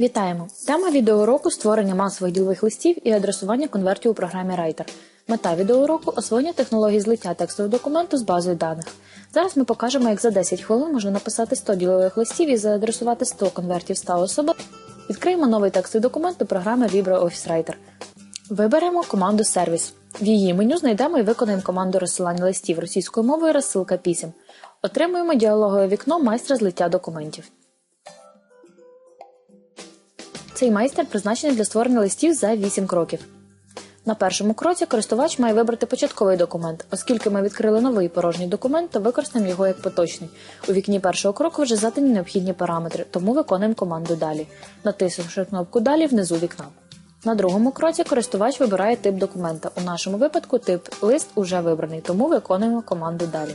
Вітаємо! Тема відеоуроку створення масових ділових листів і адресування конвертів у програмі Writer. Мета відеоуроку – освоєння технологій злиття текстового документу з базою даних. Зараз ми покажемо, як за 10 хвилин можна написати 100 ділових листів і заадресувати 100 конвертів 100 особам. Відкриємо новий текстовий документ у програмі LibreOffice Writer. Виберемо команду Сервіс. В її меню знайдемо і виконаємо команду розсилання листів російською мовою розсилка пісім. Отримуємо діалогове вікно майстра злиття документів. Цей майстер призначений для створення листів за 8 кроків. На першому кроці користувач має вибрати початковий документ. Оскільки ми відкрили новий порожній документ, то використаємо його як поточний. У вікні першого кроку вже задані необхідні параметри, тому виконуємо команду Далі, натиснувши кнопку Далі внизу вікна. На другому кроці користувач вибирає тип документа. У нашому випадку тип лист уже вибраний, тому виконуємо команду Далі.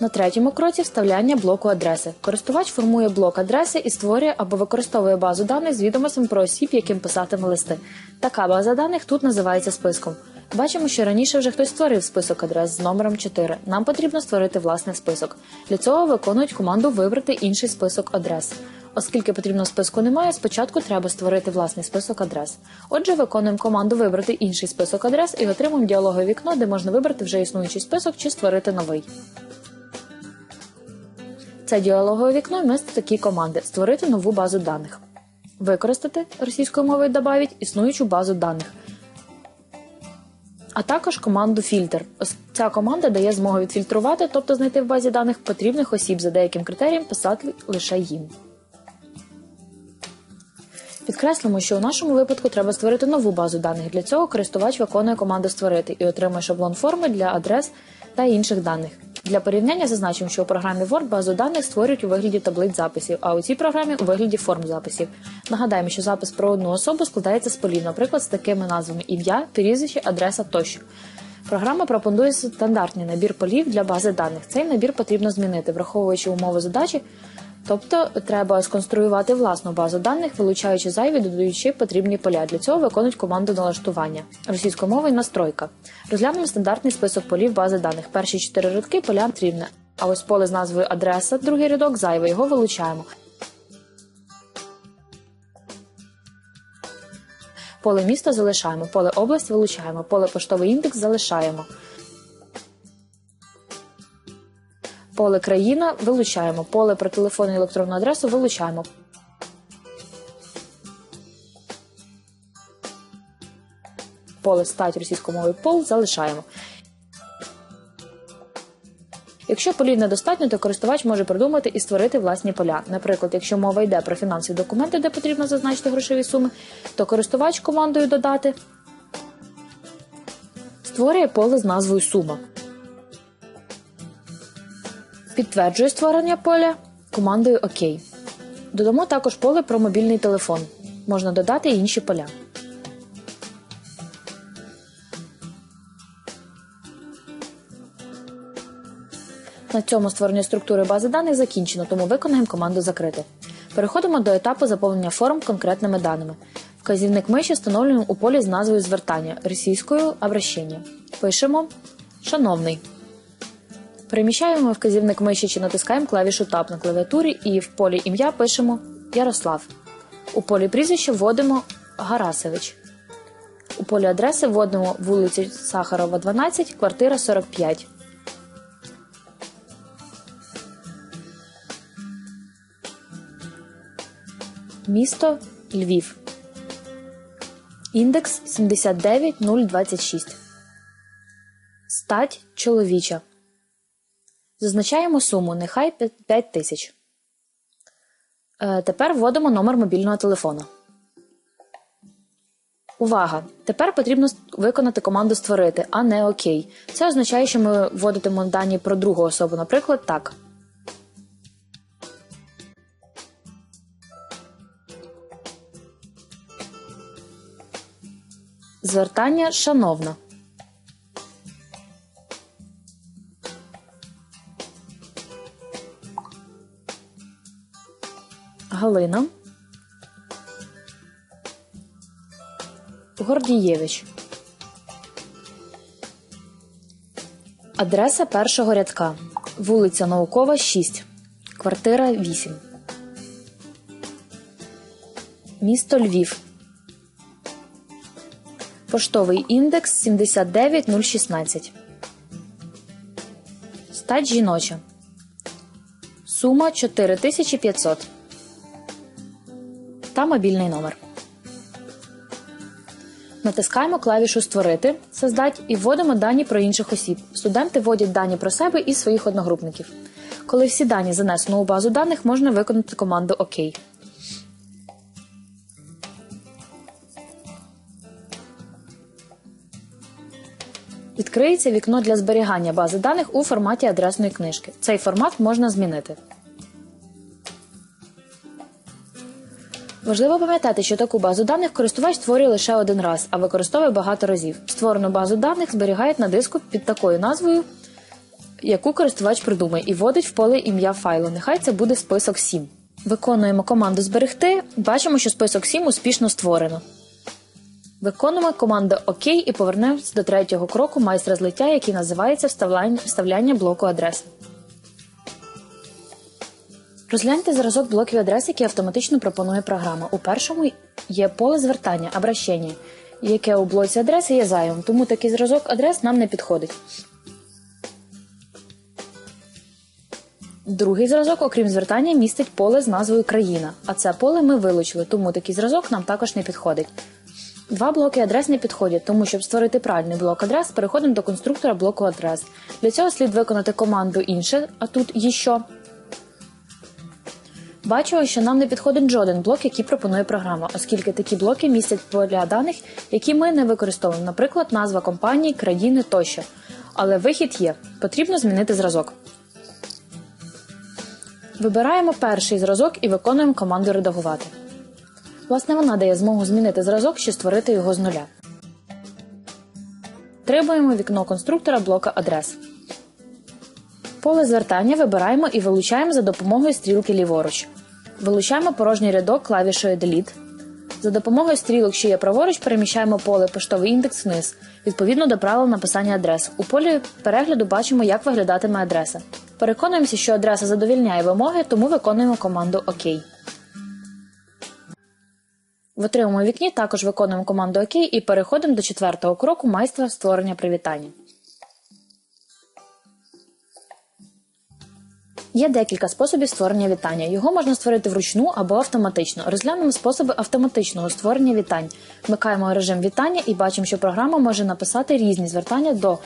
На третьому кроці вставляння блоку адреси. Користувач формує блок адреси і створює або використовує базу даних з відомостями про осіб, яким писатиме листи. Така база даних тут називається списком. Бачимо, що раніше вже хтось створив список адрес з номером 4. Нам потрібно створити власний список. Для цього виконують команду Вибрати інший список адрес. Оскільки потрібного списку немає, спочатку треба створити власний список адрес. Отже, виконуємо команду Вибрати інший список адрес і отримуємо діалогове вікно, де можна вибрати вже існуючий список чи створити новий. Це діалогове вікно містить такі команди: створити нову базу даних, використати російською мовою добавить існуючу базу даних, а також команду фільтр. Ось Ця команда дає змогу відфільтрувати, тобто знайти в базі даних потрібних осіб за деяким критерієм писати лише їм. Підкреслимо, що у нашому випадку треба створити нову базу даних. Для цього користувач виконує команду Створити і отримує шаблон форми для адрес та інших даних. Для порівняння зазначимо, що у програмі Word базу даних створюють у вигляді таблиць записів, а у цій програмі у вигляді форм записів. Нагадаємо, що запис про одну особу складається з полів, наприклад, з такими назвами ім'я, прізвище, адреса тощо. Програма пропонує стандартний набір полів для бази даних. Цей набір потрібно змінити, враховуючи умови задачі. Тобто треба сконструювати власну базу даних, вилучаючи зайві, додаючи потрібні поля. Для цього виконують команду налаштування російською мовою настройка. Розглянемо стандартний список полів бази даних. Перші чотири рядки поля потрібне. А ось поле з назвою адреса, другий рядок зайве, його вилучаємо. Поле місто залишаємо, поле область вилучаємо, поле поштовий індекс залишаємо. Поле країна вилучаємо. Поле про телефон і електронну адресу вилучаємо. Поле стать російською мовою пол залишаємо. Якщо полів недостатньо, то користувач може придумати і створити власні поля. Наприклад, якщо мова йде про фінансові документи, де потрібно зазначити грошові суми, то користувач командою додати створює поле з назвою Сума. Підтверджує створення поля командою ОК. Додамо також поле про мобільний телефон. Можна додати інші поля. На цьому створення структури бази даних закінчено, тому виконаємо команду Закрити. Переходимо до етапу заповнення форм конкретними даними. Вказівник миші встановлюємо у полі з назвою звертання російською обращення. Пишемо Шановний. Переміщаємо вказівник миші чи натискаємо клавішу Tab на клавіатурі і в полі ім'я пишемо Ярослав. У полі прізвища вводимо Гарасевич. У полі адреси вводимо вулицю Сахарова, 12, квартира 45. Місто Львів. Індекс 79026. Стать чоловіча. Зазначаємо суму, нехай 5 тисяч. Е, тепер вводимо номер мобільного телефона. Увага! Тепер потрібно виконати команду Створити, а не ОК. Це означає, що ми вводитимо дані про другу особу, наприклад, так. Звертання шановна. Галина Гордієвич. Адреса першого рядка. Вулиця Наукова, 6. Квартира 8. Місто Львів. Поштовий індекс 79016. Стать жіноча. Сума 4500. Та мобільний номер. Натискаємо клавішу Створити, Создать і вводимо дані про інших осіб. Студенти вводять дані про себе і своїх одногрупників. Коли всі дані занесено у базу даних, можна виконати команду ОК. Відкриється вікно для зберігання бази даних у форматі адресної книжки. Цей формат можна змінити. Важливо пам'ятати, що таку базу даних користувач створює лише один раз, а використовує багато разів. Створену базу даних зберігають на диску під такою назвою, яку користувач придумає, і вводить в поле ім'я файлу. Нехай це буде список 7. Виконуємо команду Зберегти. Бачимо, що список 7 успішно створено. Виконуємо команду ОК і повернемось до третього кроку майстра злиття, який називається вставляння, блоку адрес. Розгляньте зразок блоків адрес, які автоматично пропонує програма. У першому є поле звертання обращення, яке у блоці адреси є зайвим, тому такий зразок адрес нам не підходить. Другий зразок, окрім звертання, містить поле з назвою Країна, а це поле ми вилучили, тому такий зразок нам також не підходить. Два блоки адрес не підходять, тому щоб створити правильний блок адрес, переходимо до конструктора блоку адрес. Для цього слід виконати команду інше, а тут «Їщо». Бачимо, що нам не підходить жоден блок, який пропонує програма, оскільки такі блоки містять поля даних, які ми не використовуємо, наприклад, назва компанії, країни тощо. Але вихід є. Потрібно змінити зразок. Вибираємо перший зразок і виконуємо команду Редагувати. Власне, вона дає змогу змінити зразок чи створити його з нуля. Требуємо вікно конструктора блока адрес. Поле звертання вибираємо і вилучаємо за допомогою стрілки ліворуч. Вилучаємо порожній рядок клавішою Delete. За допомогою стрілок, що є праворуч, переміщаємо поле поштовий індекс вниз, відповідно до правил написання адрес. У полі перегляду бачимо, як виглядатиме адреса. Переконуємося, що адреса задовільняє вимоги, тому виконуємо команду ОК. В отримому вікні також виконуємо команду ОК і переходимо до четвертого кроку майстра створення привітання. Є декілька способів створення вітання. Його можна створити вручну або автоматично. Розглянемо способи автоматичного створення вітань. Вмикаємо режим вітання і бачимо, що програма може написати різні звертання до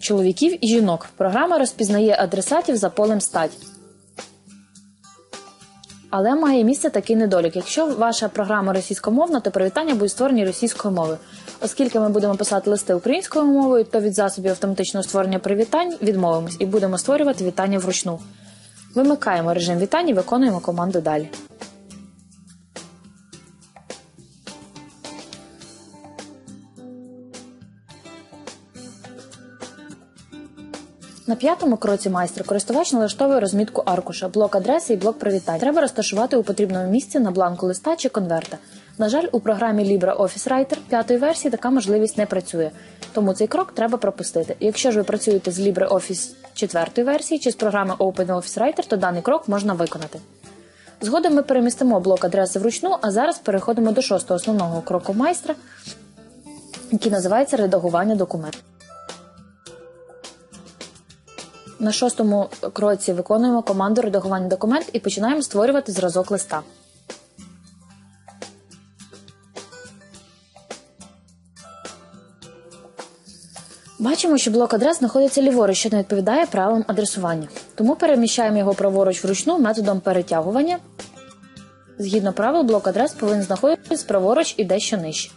чоловіків і жінок. Програма розпізнає адресатів за полем стать. Але має місце такий недолік. Якщо ваша програма російськомовна, то привітання будуть створені російською мовою. Оскільки ми будемо писати листи українською мовою, то від засобів автоматичного створення привітань відмовимось і будемо створювати вітання вручну. Вимикаємо режим вітань і виконуємо команду далі. На п'ятому кроці майстра користувач налаштовує розмітку аркуша, блок адреси і блок привітань. Треба розташувати у потрібному місці на бланку листа чи конверта. На жаль, у програмі LibreOffice Writer п'ятої версії така можливість не працює, тому цей крок треба пропустити. Якщо ж ви працюєте з LibreOffice четвертої версії чи з програми OpenOffice Writer, то даний крок можна виконати. Згодом ми перемістимо блок адреси вручну, а зараз переходимо до шостого основного кроку майстра, який називається редагування документу. На шостому кроці виконуємо команду редагування документ і починаємо створювати зразок листа. Бачимо, що блок адрес знаходиться ліворуч, що не відповідає правилам адресування. Тому переміщаємо його праворуч вручну методом перетягування. Згідно правил, блок адрес повинен знаходитися праворуч і дещо нижче.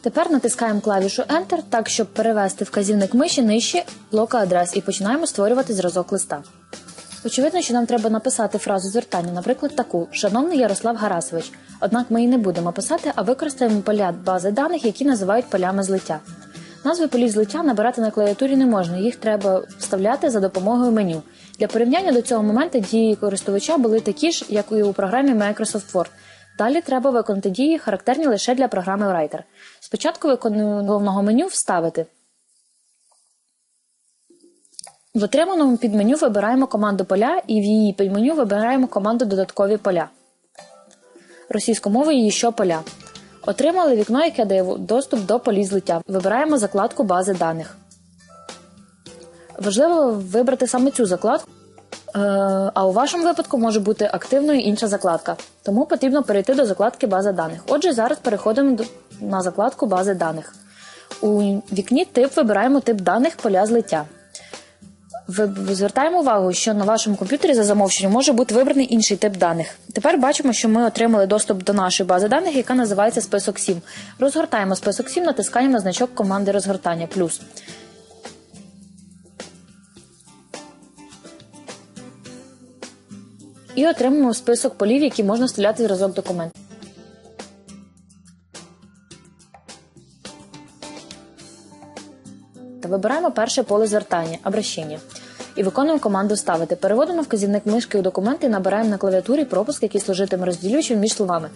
Тепер натискаємо клавішу Enter, так щоб перевести вказівник миші нижче блока адрес і починаємо створювати зразок листа. Очевидно, що нам треба написати фразу звертання, наприклад, таку Шановний Ярослав Гарасович. Однак ми її не будемо писати, а використаємо поля бази даних, які називають полями злиття. Назви полів злиття набирати на клавіатурі не можна, їх треба вставляти за допомогою меню. Для порівняння до цього моменту дії користувача були такі ж, як і у програмі Microsoft Word. Далі треба виконати дії, характерні лише для програми Writer. Спочатку виконуємо головного меню Вставити. В отриманому підменю вибираємо команду поля і в її підменю вибираємо команду Додаткові поля. Російською мовою її що поля. Отримали вікно, яке дає доступ до полі злиття. Вибираємо закладку бази даних. Важливо вибрати саме цю закладку, е, а у вашому випадку може бути активною інша закладка. Тому потрібно перейти до закладки бази даних. Отже, зараз переходимо на закладку бази даних. У вікні тип вибираємо тип даних поля злиття. Ви звертаємо увагу, що на вашому комп'ютері за замовченням може бути вибраний інший тип даних. Тепер бачимо, що ми отримали доступ до нашої бази даних, яка називається список 7. Розгортаємо список 7, натискаємо на значок команди розгортання плюс. І отримуємо список полів, які можна вставляти в зразок документу. Та вибираємо перше поле звертання обращення і виконуємо команду Вставити. Переводимо вказівник мишки у документи і набираємо на клавіатурі пропуск, який служитиме розділюючим між словами.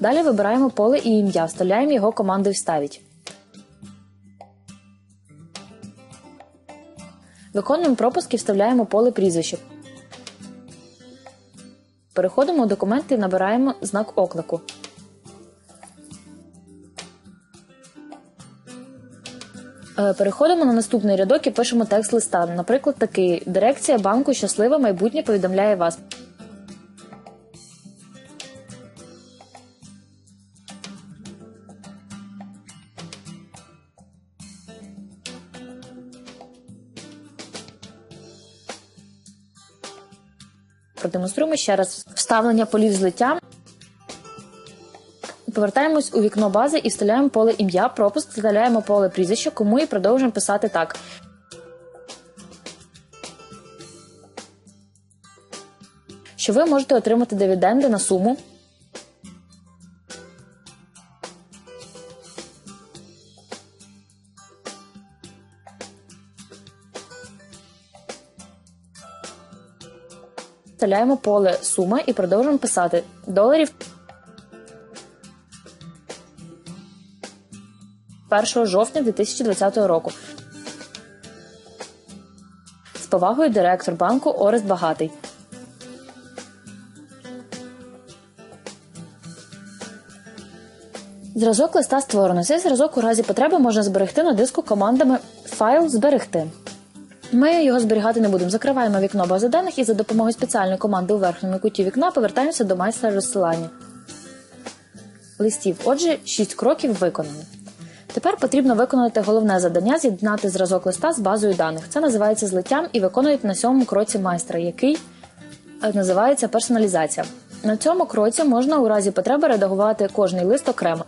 Далі вибираємо поле і ім'я, вставляємо його командою Вставіть. Виконуємо пропуск і вставляємо поле прізвище. Переходимо у документи і набираємо знак оклику. Переходимо на наступний рядок і пишемо текст листа. Наприклад, такий: Дирекція банку щасливе майбутнє повідомляє вас. Продемонструємо ще раз вставлення полів злиття. Повертаємось у вікно бази і вставляємо поле ім'я, пропуск, вставляємо поле прізвище, кому і продовжуємо писати так. Що ви можете отримати дивіденди на суму. Вставляємо поле сума і продовжуємо писати доларів 1 жовтня 2020 року. З повагою директор банку Орест Багатий. Зразок листа створено. Цей зразок у разі потреби можна зберегти на диску командами Файл зберегти. Ми його зберігати не будемо. Закриваємо вікно бази даних і за допомогою спеціальної команди у верхньому куті вікна повертаємося до майстра розсилання листів. Отже, 6 кроків виконано. Тепер потрібно виконати головне завдання з'єднати зразок листа з базою даних. Це називається злиттям і виконують на сьомому кроці майстра, який е, називається персоналізація. На цьому кроці можна у разі потреби редагувати кожний лист окремо.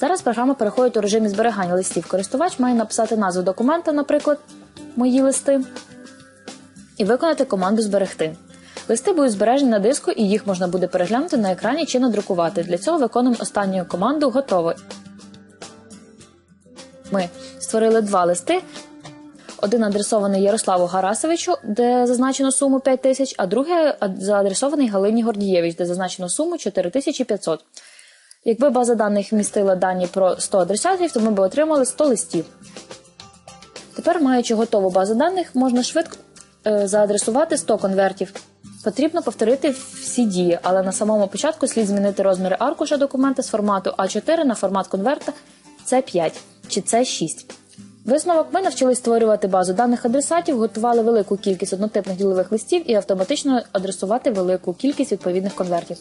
Зараз програма переходить у режимі зберігання листів. Користувач має написати назву документа, наприклад, мої листи, і виконати команду Зберегти. Листи будуть збережені на диску, і їх можна буде переглянути на екрані чи надрукувати. Для цього виконуємо останню команду Готово. Ми створили два листи. Один адресований Ярославу Гарасовичу, де зазначено суму 5 тисяч, а другий заадресований Галині Гордієвич, де зазначено суму 4500. Якби база даних містила дані про 100 адресатів, то ми б отримали 100 листів. Тепер, маючи готову базу даних, можна швидко е, заадресувати 100 конвертів. Потрібно повторити всі дії, але на самому початку слід змінити розміри аркуша документа з формату А4 на формат конверта С5 чи це 6. Висновок ми навчились створювати базу даних адресатів, готували велику кількість однотипних ділових листів і автоматично адресувати велику кількість відповідних конвертів.